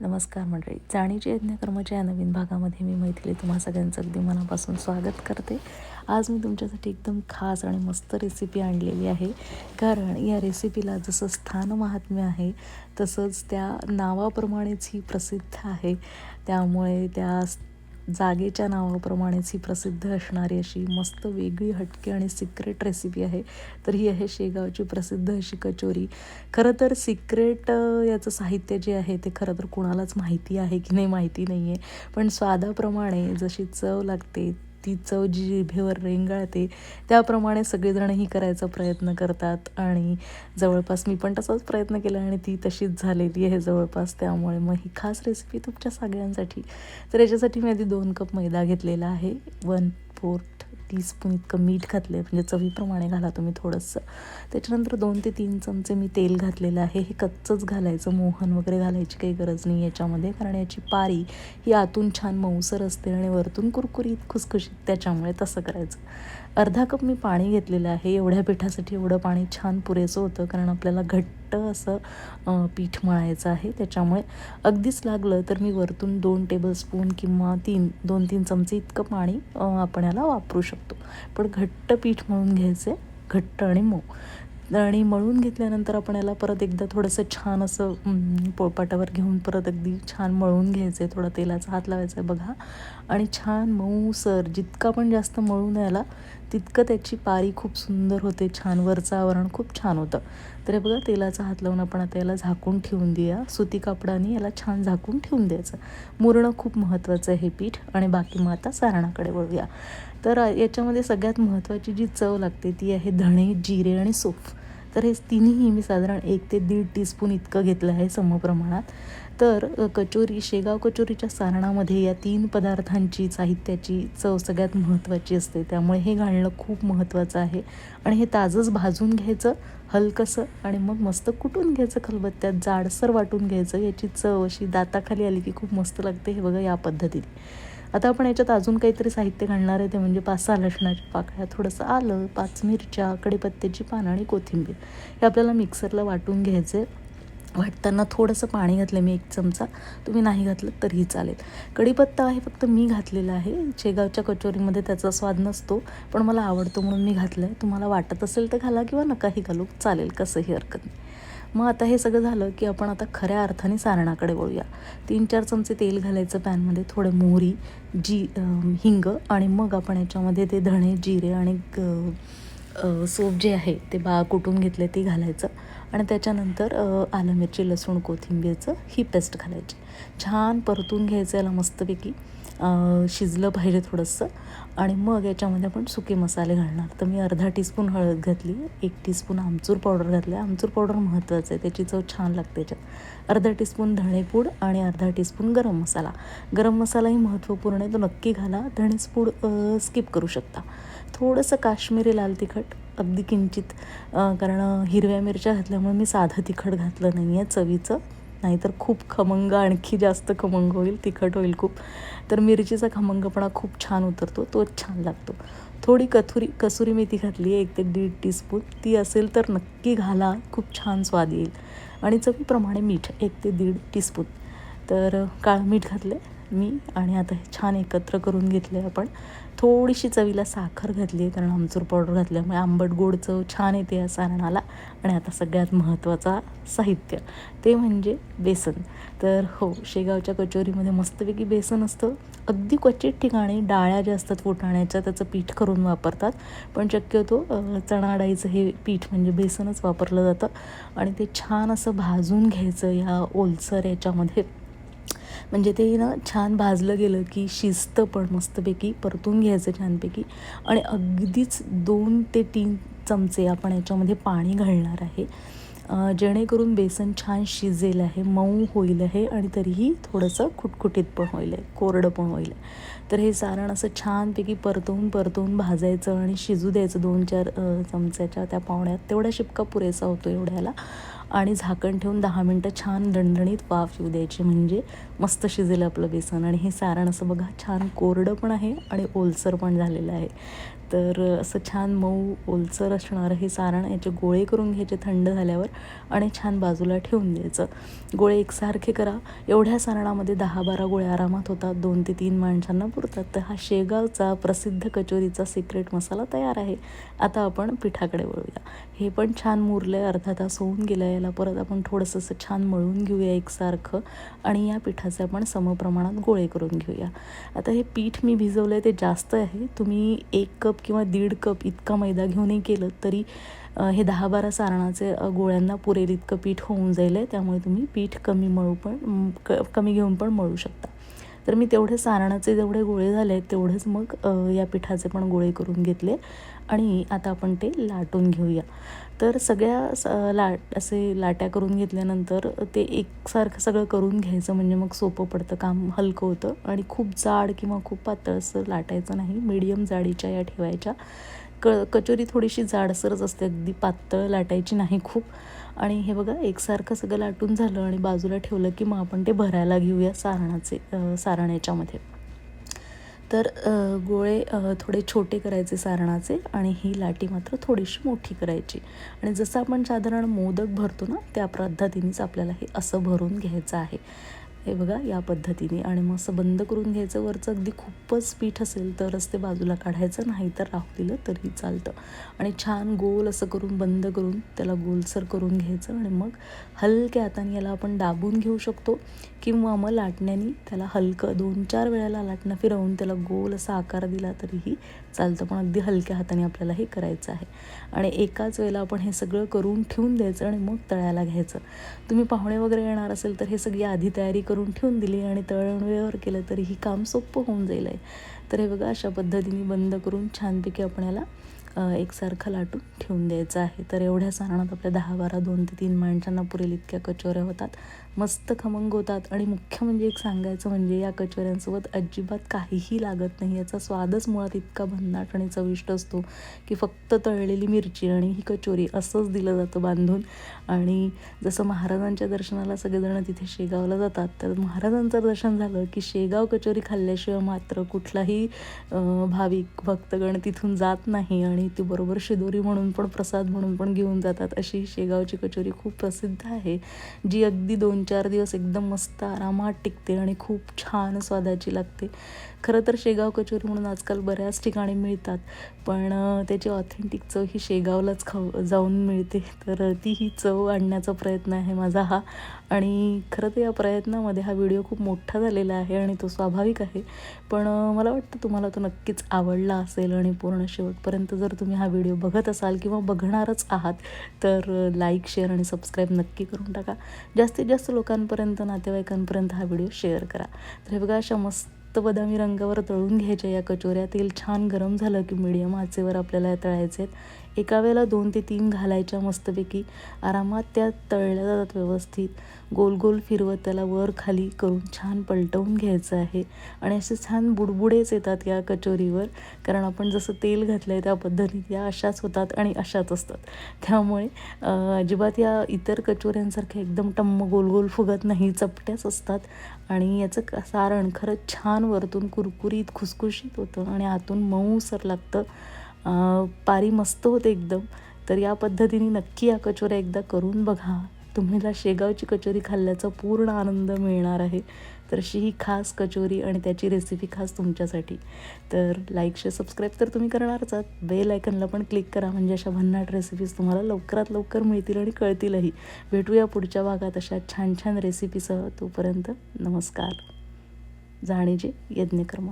नमस्कार मंडळी. जाणीची यज्ञकर्माच्या या नवीन भागामध्ये मी मैथिली तुम्हा सगळ्यांचं अगदी मनापासून स्वागत करते. आज मी तुमच्यासाठी एकदम खास आणि मस्त रेसिपी आणलेली आहे. कारण या रेसिपीला जसं स्थान महात्म्य आहे तसंच त्या नावाप्रमाणेच ही प्रसिद्ध आहे. त्यामुळे त्या जागेच्या नावाप्रमाणेच ही प्रसिद्ध असणारी अशी मस्त वेगळी हटके आणि सिक्रेट रेसिपी आहे. तर ही आहे शेगावची प्रसिद्ध अशी कचोरी. खरं तर सिक्रेट याचं साहित्य जे आहे ते खरं तर कुणालाच माहिती आहे की नाही माहिती नाही आहे पण स्वादाप्रमाणे जशी चव लागते ती चव जी जिभेवर रेंगाळते त्याप्रमाणे सगळेजणही करायचा प्रयत्न करतात. आणि जवळपास मी पण तसाच प्रयत्न केला आणि ती तशीच झालेली आहे जवळपास. त्यामुळे मग ही खास रेसिपी तुमच्या सगळ्यांसाठी. तर याच्यासाठी मी आधी दोन कप मैदा घेतलेला आहे. वन फोर्थ टीस्पून इतकं मीठ घातलं आहे म्हणजे चवीप्रमाणे घाला तुम्ही थोडंसं. त्याच्यानंतर दोन ते तीन चमचे मी तेल घातलेलं आहे. हे कच्चंच घालायचं मोहन वगैरे घालायची काही गरज नाही याच्यामध्ये कारण याची पारी ही आतून छान मऊसर असते आणि वरतून कुरकुरीत खुसखुशीत त्याच्यामुळे तसं करायचं. अर्धा कप मी पाणी घेतलेलं आहे. एवढ्या पिठासाठी एवढं पाणी छान पुरेसं होतं कारण आपल्याला घट्ट घट्ट असं पीठ मळायचं आहे. त्याच्यामुळे अगदीच लागलं तर मी वरतून दोन टेबलस्पून किंवा तीन दोन तीन चमचे इतकं पाणी आपण याला वापरू शकतो. पण घट्ट पीठ मळून घ्यायचं आहे घट्ट आणि मऊ. आणि मळून घेतल्यानंतर आपण याला परत एकदा थोडंसं छान असं पोळपाटावर घेऊन परत अगदी छान मळून घ्यायचं. आहे थोडा तेलाचा हात लावायचा आहे बघा. आणि छान मऊसर जितका पण जास्त मळून याला तितकं त्याची पारी खूप सुंदर होते छान वरचं आवरण खूप छान होतं. तर हे बघा तेलाचा हात लावून आपण आता याला झाकून ठेवून देऊया. सुती कापडाने याला छान झाकून ठेवून द्यायचं. मुरणं खूप महत्त्वाचं आहे हे पीठ आणि बाकी मग आता सारणाकडे वळूया. तर याच्यामध्ये सगळ्यात महत्त्वाची जी चव लागते ती आहे धणे जिरे आणि सोफ तर हे तिन्ही मी साधारण एक ते दीड टीस्पून इतकं घेतलं आहे समप्रमाणात. तर कचोरी शेगाव कचोरीच्या सारणामध्ये या तीन पदार्थांची साहित्याची चव सगळ्यात महत्त्वाची असते. त्यामुळे हे घालणं खूप महत्त्वाचं आहे. आणि हे ताजंच भाजून घ्यायचं हलकंसं आणि मग मस्त कुटून घ्यायचं खलबत्त्यात. जाडसर वाटून घ्यायचं. याची चव अशी दाताखाली आली की खूप मस्त लागते. हे बघा या पद्धतीने. आता आपण याच्यात अजून काहीतरी साहित्य घालणार आहे. ते म्हणजे पाच सहा लसणाच्या पाकळ्या थोडंसं आलं पाच मिरच्या कढीपत्त्याची पानं आणि कोथिंबीर. हे आपल्याला मिक्सरला वाटून घ्यायचं आहे वाटताना थोडंसं पाणी घातलं मी एक चमचा. तुम्ही नाही घातलं तरीही चालेल. कढीपत्ता आहे फक्त मी घातलेला आहे. शेगावच्या कचोरीमध्ये त्याचा स्वाद नसतो पण मला आवडतो म्हणून मी घातलं आहे तुम्हाला वाटत असेल तर घाला किंवा नकाही घालू. चालेल कसंही हरकत नाही. मग आता हे सगळं झालं की आपण आता खऱ्या अर्थाने सारणाकडे वळूया. तीन चार चमचे तेल घालायचं पॅनमध्ये थोडे मोहरी जी हिंग आणि मग आपण याच्यामध्ये ते धणे जिरे आणि सोप जे आहे ते बा कुटून घेतले ते घालायचं आणि त्याच्यानंतर आलं मिरची लसूण कोथिंबीरचं ही पेस्ट घालायची. छान परतून घ्यायचं याला मस्तपैकी. शिजलं पाहिजे थोडंसं आणि मग याच्यामध्ये आपण सुके मसाले घालणार. तर मी अर्धा टीस्पून हळद घातली एक टीस्पून आमचूर पावडर घातलं. आमचूर पावडर महत्त्वाचं आहे त्याची चव छान लागते त्याच्यात अर्धा टीस्पून धणेपूड आणि अर्धा टीस्पून गरम मसाला. गरम मसालाही महत्त्वपूर्ण आहे तो नक्की घाला. धणेचपूड स्किप करू शकता. थोडंसं काश्मीरी लाल तिखट अगदी किंचित कारण हिरव्या मिरच्या घातल्यामुळे मी साधं तिखट घातलं नाही आहे चवीचं. नाहीतर खूप खमंग आणखी जास्त खमंग होईल तिखट होईल खूप. तर मिरचीचा खमंगपणा खूप छान उतरतो तोच छान लागतो. थोडी कथुरी कसुरी मेथी घातली आहे एक ते दीड टीस्पून. ती असेल तर नक्की घाला खूप छान स्वाद येईल. आणि चवीप्रमाणे मीठ एक ते दीड टीस्पून. तर काळं मीठ घातलं मी आणि आता हे छान एकत्र करून घेतले आपण. थोडीशी चवीला साखर घातली आहे कारण आमचूर पावडर घातल्यामुळे आंबट गोड चव छान येते या सारणाला आणि आता सगळ्यात महत्त्वाचा साहित्य ते म्हणजे बेसन. तर हो शेगावच्या कचोरीमध्ये मस्तपैकी बेसन असतं. अगदी क्वचित ठिकाणी डाळ्या ज्या असतात फुटाण्याच्या त्याचं पीठ करून वापरतात. पण शक्यतो चणा डाळीचं हे पीठ म्हणजे बेसनच वापरलं जातं. आणि ते छान असं भाजून घ्यायचं या ओलसर याच्यामध्ये. म्हणजे ते ना छान भाजलं गेलं की शिजतं पण मस्तपैकी परतून घ्यायचं छानपैकी. आणि अगदीच दोन ते तीन चमचे आपण याच्यामध्ये पाणी घालणार आहे. जेणेकरून बेसन छान शिजेल आहे मऊ होईल आहे आणि तरीही थोडंसं खुटखुटीत पण होईल आहे कोरडं पण होईल तर हे सारण असं छानपैकी परतवून परतवून भाजायचं आणि शिजू द्यायचं दोन चार चमच्याच्या त्या पाहुण्यात. तेवढा शिपका पुरेसा होतो एवढ्याला. आणि झाकण ठेवून दहा मिनटं छान दणदणीत वाफ येऊ द्यायची. म्हणजे मस्त शिजेल आपलं बेसन. आणि हे सारण असं बघा छान कोरडं पण आहे आणि ओलसर पण झालेलं आहे. तर असं छान मऊ ओलसर असणारं हे सारण याचे गोळे करून घ्यायचे थंड झाल्यावर आणि छान बाजूला ठेवून द्यायचं. गोळे एकसारखे करा. एवढ्या सारणामध्ये दहा बारा गोळे आरामात होतात. दोन ते तीन माणसांना पुरतात. तर हा शेगावचा प्रसिद्ध कचोरीचा सिक्रेट मसाला तयार आहे. आता आपण पिठाकडे वळूया. हे पण छान मुरलं आहे अर्धा तास होऊन गेलं याला परत आपण थोडंसं असं छान मळून घेऊया एकसारखं आणि या पिठाचे आपण समप्रमाणात गोळे करून घेऊया. आता हे पीठ मी भिजवलं आहे ते जास्त आहे. तुम्ही एक कप कप किंवा दीड कप इतका मैदा घेऊनही केलं तरी हे दहा बारा सारणाचे गोळ्यांना पुरेल इतकं पीठ होऊन जाईल आहे. त्यामुळे तुम्ही पीठ कमी मळू पण क कमी घेऊन पण मळू शकता. तर मी तेवढे सारणाचे जेवढे गोळे झाले आहेत तेवढेच मग या पिठाचे पण गोळे करून घेतले. आणि आता आपण ते लाटून घेऊया. तर सगळ्या स लाट असे लाट्या करून घेतल्यानंतर ते एकसारखं सगळं करून घ्यायचं म्हणजे मग सोपं पडतं काम हलकं होतं. आणि खूप जाड किंवा खूप पातळ असं लाटायचं नाही. मीडियम जाडीच्या या ठेवायच्या. क कचोरी थोडीशी जाडसरच असते अगदी पातळ लाटायची नाही खूप. आणि हे बघा एकसारखं सगळं लाटून झालं आणि बाजूला ठेवलं की मग आपण ते भरायला घेऊया सारणाचे सारण याच्यामध्ये तर गोळे थोडे छोटे करायचे सारणाचे आणि ही लाटी मात्र थोडीशी मोठी करायची. आणि जसं आपण साधारण मोदक भरतो ना त्या पद्धतीनेच आपल्याला हे असं भरून घ्यायचं आहे. हे बघा या पद्धतीने. आणि मग असं बंद करून घ्यायचं. वरचं अगदी खूपच पीठ असेल तरच ते बाजूला काढायचं. नाही तर राहू दिलं तरी चालतं. आणि छान गोल असं करून बंद करून त्याला गोलसर करून घ्यायचं. आणि मग हलक्या हाताने याला आपण दाबून घेऊ शकतो. किंवा मग लाटण्याने त्याला हलकं दोन चार वेळेला लाटणं फिरवून त्याला गोल असा आकार दिला तरीही चालतं. पण अगदी हलक्या हाताने आपल्याला हे करायचं आहे. आणि एकाच वेळेला आपण हे सगळं करून ठेवून द्यायचं. आणि मग तळायला घ्यायचं. तुम्ही पाहुणे वगैरे येणार असेल तर हे सगळी आधी तयारी करून करून ठेवून दिली आणि तळण वेळेवर केलं तरी ही काम सोपं होऊन जाईल आहे. तर हे बघा अशा पद्धतीने बंद करून छानपैकी आपण याला एकसारखं लाटून ठेवून द्यायचं आहे. तर एवढ्या सारणात आपल्या दहा बारा दोन ते तीन माणसांना पुरेल इतक्या कचोऱ्या होतात. मस्त खमंग होतात. आणि मुख्य म्हणजे एक सांगायचं म्हणजे या कचोऱ्यांसोबत अजिबात काहीही लागत नाही. याचा स्वादच मुळात इतका भन्नाट आणि चविष्ट असतो की फक्त तळलेली मिरची आणि ही कचोरी असंच दिलं जातं बांधून. आणि जसं महाराजांच्या दर्शनाला सगळेजण तिथे शेगावला जातात तर महाराजांचं दर्शन झालं की शेगाव कचोरी खाल्ल्याशिवाय मात्र कुठलाही भाविक भक्तगण तिथून जात नाही. आणि ती बरोबर शिदोरी म्हणून पण प्रसाद म्हणून पण घेऊन जातात. अशी शेगावची कचोरी खूप प्रसिद्ध आहे जी अगदी दोन चार दिवस एकदम मस्त आरामात टिकते आणि खूप छान स्वादाची लागते. खरं तर शेगाव कचोरी म्हणून आजकाल बऱ्याच ठिकाणी मिळतात पण त्याची ऑथेंटिक चव ही शेगावलाच खाऊ जाऊन मिळते. तर ती ही चव आणण्याचा प्रयत्न आहे माझा हा. आणि खरं तर या प्रयत्नामध्ये हा व्हिडिओ खूप मोठा झालेला आहे आणि तो स्वाभाविक आहे. पण मला वाटतं तुम्हाला तो नक्कीच आवडला असेल आणि पूर्ण शेवटपर्यंत जर तुम्ही हा व्हिडिओ बघत असाल किंवा बघणारच आहात तर लाईक शेअर आणि सबस्क्राईब नक्की करून टाका. जास्तीत जास्त लोकांपर्यंत नातेवाईकांपर्यंत हा व्हिडिओ शेअर करा. तर हे बघा अशा मस्त बदामी रंगावर तळून घ्यायच्या या कचोऱ्या तेल छान गरम झालं की मिडियम आचेवर आपल्याला तळायचे आहेत. एका वेळेला दोन ते तीन घालायच्या मस्तपैकी आरामात त्या तळल्या जातात व्यवस्थित. गोल गोल फिरवत त्याला वर खाली करून छान पलटवून घ्यायचं आहे. आणि असे छान बुडबुडेच येतात या कचोरीवर. कारण आपण जसं तेल घातलं आहे त्या पद्धतीत या अशाच होतात आणि अशाच असतात. त्यामुळे अजिबात या इतर कचोऱ्यांसारख्या एकदम टम्म गोल गोल फुगत नाही चपट्याच असतात. आणि याचं सारण खरंच छान वरतून कुरकुरीत खुसखुशीत होतं आणि आतून मऊसर लागतं. पारी मस्त होते एकदम. तर या पद्धतीने नक्की या कचोऱ्या एकदा करून बघा. तुम्हाला शेगावची कचोरी खाल्ल्याचा पूर्ण आनंद मिळणार आहे. तर अशी ही खास कचोरी आणि त्याची रेसिपी खास तुमच्यासाठी. तर लाईक शेअर सबस्क्राईब तर तुम्ही करणारच आहात. बेल आयकनला पण क्लिक करा म्हणजे अशा भन्नाट रेसिपीज तुम्हाला लवकरात लवकर मिळतील आणि कळतीलही. भेटूया पुढच्या भागात अशा छान छान रेसिपीसह तोपर्यंत नमस्कार. जाणीजे यज्ञकर्म.